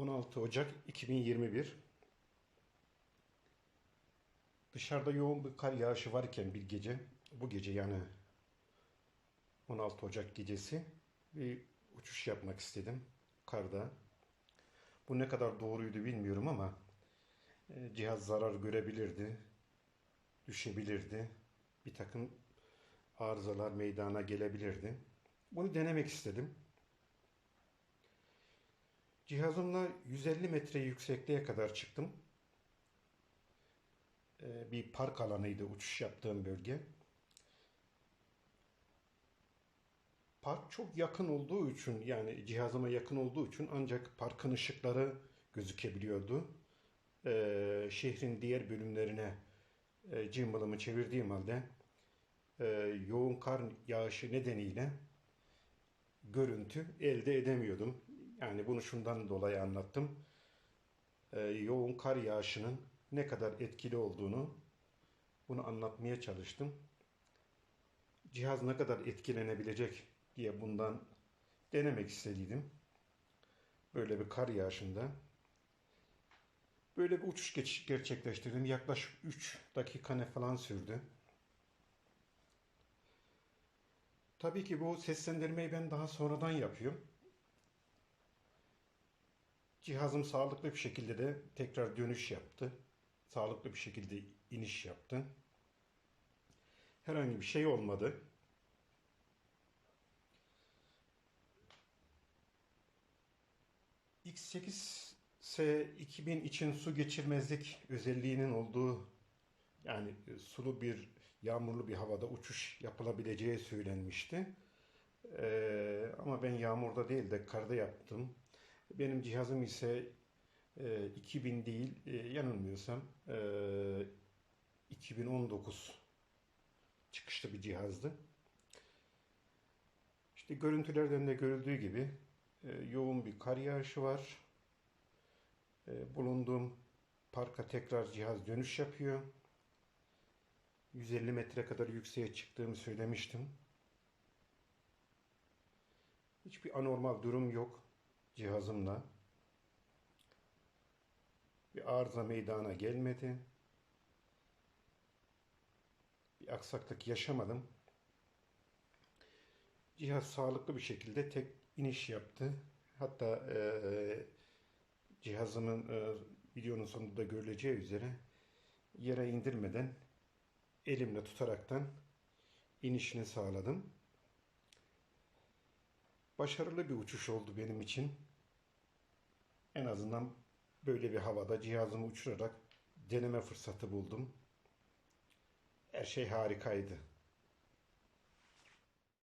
16 Ocak 2021 Dışarıda yoğun bir kar yağışı varken bir gece, bu gece yani 16 Ocak gecesi bir uçuş yapmak istedim karda. Bu ne kadar doğruydu bilmiyorum ama e, cihaz zarar görebilirdi, düşebilirdi. Bir takım arızalar meydana gelebilirdi. Bunu denemek istedim. Cihazımla 150 metre yüksekliğe kadar çıktım. Ee, Bir park alanıydı uçuş yaptığım bölge. Park çok yakın olduğu için yani cihazıma yakın olduğu için ancak parkın ışıkları gözükebiliyordu. Ee, şehrin diğer bölümlerine e, gimbal'ımı çevirdiğim halde e, yoğun kar yağışı nedeniyle görüntü elde edemiyordum. Yani bunu şundan dolayı anlattım. Ee, yoğun kar yağışının ne kadar etkili olduğunu bunu anlatmaya çalıştım. Cihaz ne kadar etkilenebilecek diye bundan denemek istediydim. Böyle bir kar yağışında. Böyle bir uçuş geç- gerçekleştirdim. Yaklaşık 3 dakika ne falan sürdü. Tabii ki bu seslendirmeyi ben daha sonradan yapıyorum. Cihazım sağlıklı bir şekilde de tekrar dönüş yaptı. Sağlıklı bir şekilde iniş yaptı. Herhangi bir şey olmadı. X8S2000 için su geçirmezlik özelliğinin olduğu yani e, sulu bir yağmurlu bir havada uçuş yapılabileceği söylenmişti. Ee, ama ben yağmurda değil de karda yaptım. Benim cihazım ise e, 2000 değil, e, yanılmıyorsam e, 2019 çıkışlı bir cihazdı. İşte görüntülerden de görüldüğü gibi e, yoğun bir kar yağışı var. E, bulunduğum parka tekrar cihaz dönüş yapıyor. 150 metre kadar yükseğe çıktığımı söylemiştim. Hiçbir anormal durum yok cihazımla. Bir arıza meydana gelmedi. Bir aksaklık yaşamadım. Cihaz sağlıklı bir şekilde tek iniş yaptı. Hatta eee, cihazımın eee, videonun sonunda görüleceği üzere yere indirmeden elimle tutaraktan inişini sağladım. Başarılı bir uçuş oldu benim için. En azından böyle bir havada cihazımı uçurarak deneme fırsatı buldum. Her şey harikaydı.